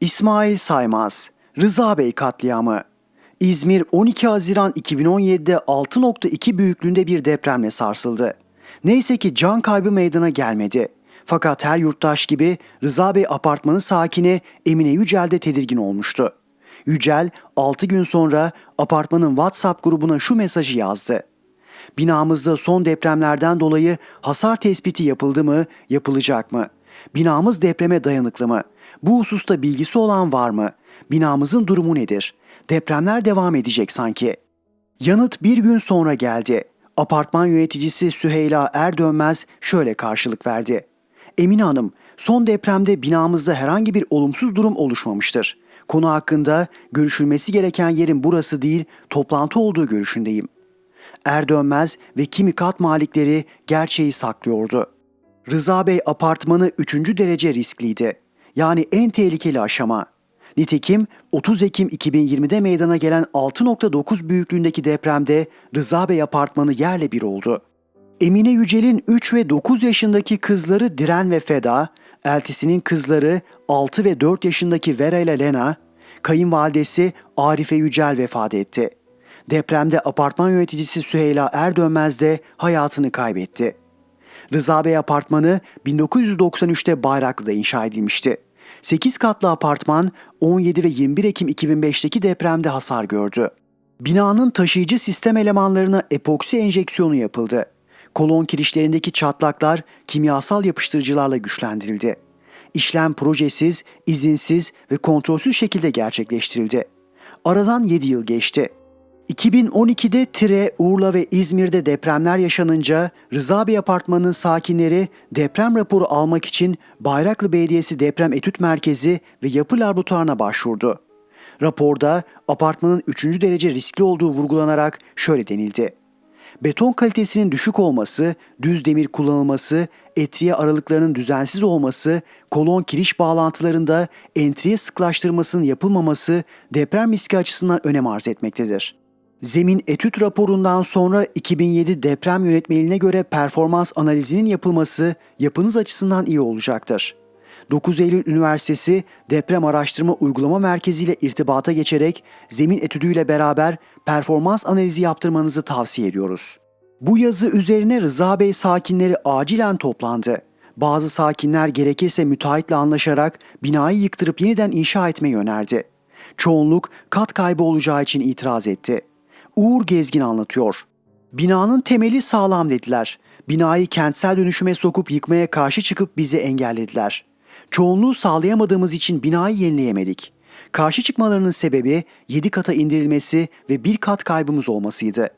İsmail Saymaz, Rıza Bey katliamı. İzmir 12 Haziran 2017'de 6.2 büyüklüğünde bir depremle sarsıldı. Neyse ki can kaybı meydana gelmedi. Fakat her yurttaş gibi Rıza Bey apartmanı sakini Emine Yücel de tedirgin olmuştu. Yücel 6 gün sonra apartmanın WhatsApp grubuna şu mesajı yazdı. Binamızda son depremlerden dolayı hasar tespiti yapıldı mı, yapılacak mı? Binamız depreme dayanıklı mı? Bu hususta bilgisi olan var mı? Binamızın durumu nedir? Depremler devam edecek sanki. Yanıt bir gün sonra geldi. Apartman yöneticisi Süheyla Erdönmez şöyle karşılık verdi. Emine Hanım, son depremde binamızda herhangi bir olumsuz durum oluşmamıştır. Konu hakkında görüşülmesi gereken yerin burası değil, toplantı olduğu görüşündeyim. Erdönmez ve kimi kat malikleri gerçeği saklıyordu. Rıza Bey apartmanı 3. derece riskliydi. Yani en tehlikeli aşama. Nitekim 30 Ekim 2020'de meydana gelen 6.9 büyüklüğündeki depremde Rıza Bey apartmanı yerle bir oldu. Emine Yücel'in 3 ve 9 yaşındaki kızları Diren ve Feda, eltisinin kızları 6 ve 4 yaşındaki Vera ile Lena, kayınvalidesi Arife Yücel vefat etti. Depremde apartman yöneticisi Süheyla Erdönmez de hayatını kaybetti. Rıza Bey apartmanı 1993'te Bayraklı'da inşa edilmişti. 8 katlı apartman 17 ve 21 Ekim 2005'teki depremde hasar gördü. Binanın taşıyıcı sistem elemanlarına epoksi enjeksiyonu yapıldı. Kolon kirişlerindeki çatlaklar kimyasal yapıştırıcılarla güçlendirildi. İşlem projesiz, izinsiz ve kontrolsüz şekilde gerçekleştirildi. Aradan 7 yıl geçti. 2012'de Tire, Urla ve İzmir'de depremler yaşanınca Rıza Bey Apartmanı'nın sakinleri deprem raporu almak için Bayraklı Belediyesi Deprem Etüt Merkezi ve Yapı Laboratuvarına başvurdu. Raporda apartmanın 3. derece riskli olduğu vurgulanarak şöyle denildi. Beton kalitesinin düşük olması, düz demir kullanılması, etriye aralıklarının düzensiz olması, kolon kiriş bağlantılarında entriye sıklaştırmasının yapılmaması deprem riski açısından önem arz etmektedir. Zemin etüt raporundan sonra 2007 deprem yönetmeliğine göre performans analizinin yapılması yapınız açısından iyi olacaktır. 9 Eylül Üniversitesi Deprem Araştırma Uygulama Merkezi ile irtibata geçerek zemin etüdüyle beraber performans analizi yaptırmanızı tavsiye ediyoruz. Bu yazı üzerine Rıza Bey sakinleri acilen toplandı. Bazı sakinler gerekirse müteahhitle anlaşarak binayı yıktırıp yeniden inşa etmeyi önerdi. Çoğunluk kat kaybı olacağı için itiraz etti. Uğur Gezgin anlatıyor. Binanın temeli sağlam dediler. Binayı kentsel dönüşüme sokup yıkmaya karşı çıkıp bizi engellediler. Çoğunluğu sağlayamadığımız için binayı yenileyemedik. Karşı çıkmalarının sebebi 7 kata indirilmesi ve bir kat kaybımız olmasıydı.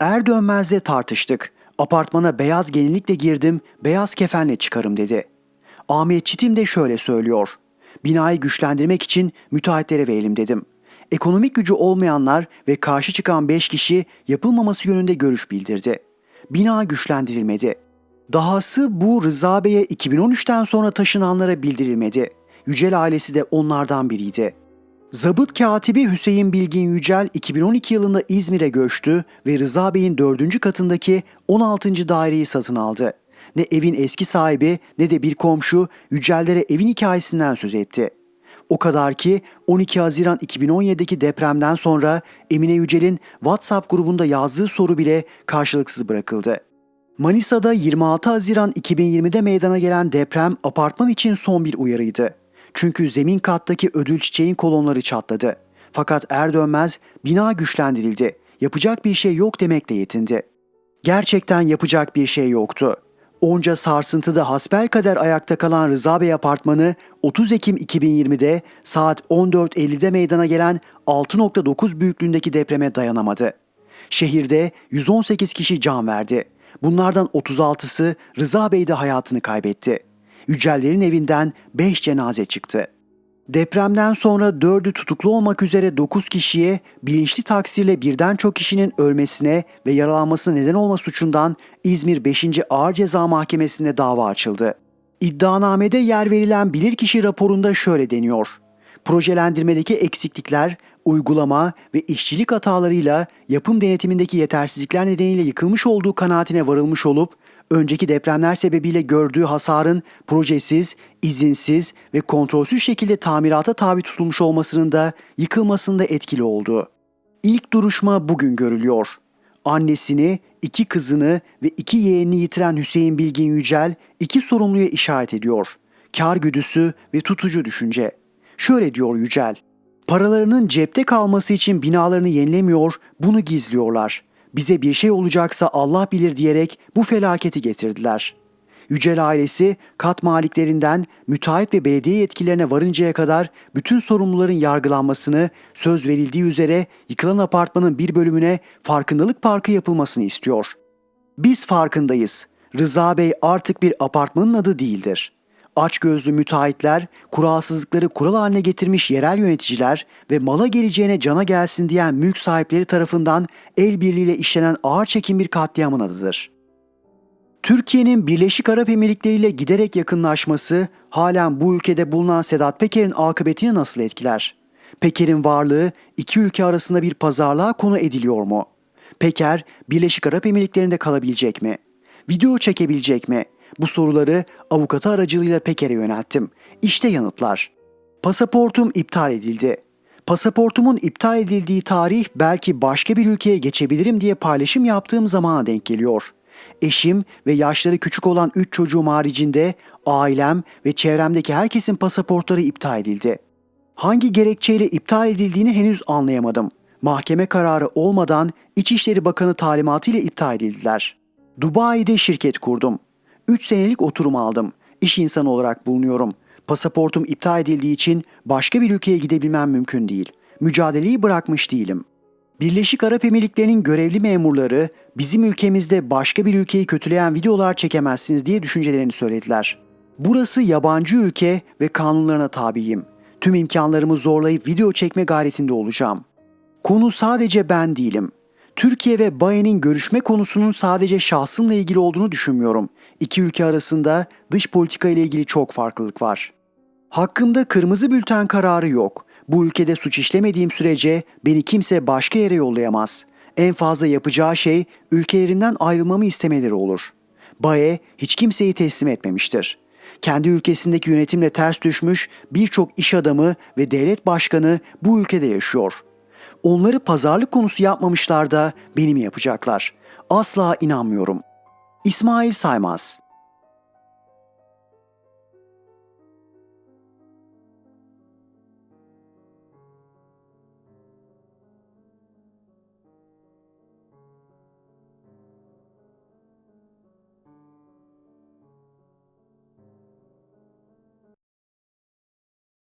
Er dönmezde tartıştık. Apartmana beyaz gelinlikle girdim, beyaz kefenle çıkarım dedi. Ahmet Çitim de şöyle söylüyor. Binayı güçlendirmek için müteahhitlere verelim dedim. Ekonomik gücü olmayanlar ve karşı çıkan 5 kişi yapılmaması yönünde görüş bildirdi. Bina güçlendirilmedi. Dahası bu Rıza Bey'e 2013'ten sonra taşınanlara bildirilmedi. Yücel ailesi de onlardan biriydi. Zabıt katibi Hüseyin Bilgin Yücel 2012 yılında İzmir'e göçtü ve Rıza Bey'in 4. katındaki 16. daireyi satın aldı. Ne evin eski sahibi ne de bir komşu Yücellere evin hikayesinden söz etti. O kadar ki 12 Haziran 2017'deki depremden sonra Emine Yücel'in WhatsApp grubunda yazdığı soru bile karşılıksız bırakıldı. Manisa'da 26 Haziran 2020'de meydana gelen deprem apartman için son bir uyarıydı. Çünkü zemin kattaki ödül çiçeğin kolonları çatladı. Fakat er dönmez bina güçlendirildi. Yapacak bir şey yok demekle yetindi. Gerçekten yapacak bir şey yoktu. Onca sarsıntıda hasbelkader ayakta kalan Rıza Bey apartmanı 30 Ekim 2020'de saat 14.50'de meydana gelen 6.9 büyüklüğündeki depreme dayanamadı. Şehirde 118 kişi can verdi. Bunlardan 36'sı Rıza Bey'de hayatını kaybetti. Yücellerin evinden 5 cenaze çıktı. Depremden sonra 4'ü tutuklu olmak üzere 9 kişiye bilinçli taksirle birden çok kişinin ölmesine ve yaralanmasına neden olma suçundan İzmir 5. Ağır Ceza Mahkemesi'nde dava açıldı. İddianamede yer verilen bilirkişi raporunda şöyle deniyor. Projelendirmedeki eksiklikler, uygulama ve işçilik hatalarıyla yapım denetimindeki yetersizlikler nedeniyle yıkılmış olduğu kanaatine varılmış olup önceki depremler sebebiyle gördüğü hasarın projesiz, izinsiz ve kontrolsüz şekilde tamirata tabi tutulmuş olmasının da yıkılmasında etkili oldu. İlk duruşma bugün görülüyor. Annesini, iki kızını ve iki yeğenini yitiren Hüseyin Bilgin Yücel iki sorumluya işaret ediyor. Kar güdüsü ve tutucu düşünce. Şöyle diyor Yücel. Paralarının cepte kalması için binalarını yenilemiyor, bunu gizliyorlar. Bize bir şey olacaksa Allah bilir diyerek bu felaketi getirdiler. Yücel ailesi kat maliklerinden müteahhit ve belediye yetkililerine varıncaya kadar bütün sorumluların yargılanmasını, söz verildiği üzere yıkılan apartmanın bir bölümüne farkındalık parkı yapılmasını istiyor. Biz farkındayız. Rıza Bey artık bir apartmanın adı değildir. Açgözlü müteahhitler, kuralsızlıkları kural haline getirmiş yerel yöneticiler ve mala geleceğine cana gelsin diyen mülk sahipleri tarafından el birliğiyle işlenen ağır çekim bir katliamın adıdır. Türkiye'nin Birleşik Arap Emirlikleri ile giderek yakınlaşması halen bu ülkede bulunan Sedat Peker'in akıbetini nasıl etkiler? Peker'in varlığı iki ülke arasında bir pazarlığa konu ediliyor mu? Peker Birleşik Arap Emirlikleri'nde kalabilecek mi? Video çekebilecek mi? Bu soruları avukatı aracılığıyla Peker'e yönelttim. İşte yanıtlar. Pasaportum iptal edildi. Pasaportumun iptal edildiği tarih belki başka bir ülkeye geçebilirim diye paylaşım yaptığım zamana denk geliyor. Eşim ve yaşları küçük olan 3 çocuğum haricinde ailem ve çevremdeki herkesin pasaportları iptal edildi. Hangi gerekçeyle iptal edildiğini henüz anlayamadım. Mahkeme kararı olmadan İçişleri Bakanı talimatıyla iptal edildiler. Dubai'de şirket kurdum. 3 senelik oturum aldım. İş insanı olarak bulunuyorum. Pasaportum iptal edildiği için başka bir ülkeye gidebilmem mümkün değil. Mücadeleyi bırakmış değilim. Birleşik Arap Emirlikleri'nin görevli memurları bizim ülkemizde başka bir ülkeyi kötüleyen videolar çekemezsiniz diye düşüncelerini söylediler. Burası yabancı ülke ve kanunlarına tabiyim. Tüm imkanlarımı zorlayıp video çekme gayretinde olacağım. Konu sadece ben değilim. Türkiye ve Baye'nin görüşme konusunun sadece şahsımla ilgili olduğunu düşünmüyorum. İki ülke arasında dış politika ile ilgili çok farklılık var. Hakkımda kırmızı bülten kararı yok. Bu ülkede suç işlemediğim sürece beni kimse başka yere yollayamaz. En fazla yapacağı şey ülkelerinden ayrılmamı istemeleri olur. Baye hiç kimseyi teslim etmemiştir. Kendi ülkesindeki yönetimle ters düşmüş birçok iş adamı ve devlet başkanı bu ülkede yaşıyor. Onları pazarlık konusu yapmamışlar da beni mi yapacaklar? Asla inanmıyorum. İsmail Saymaz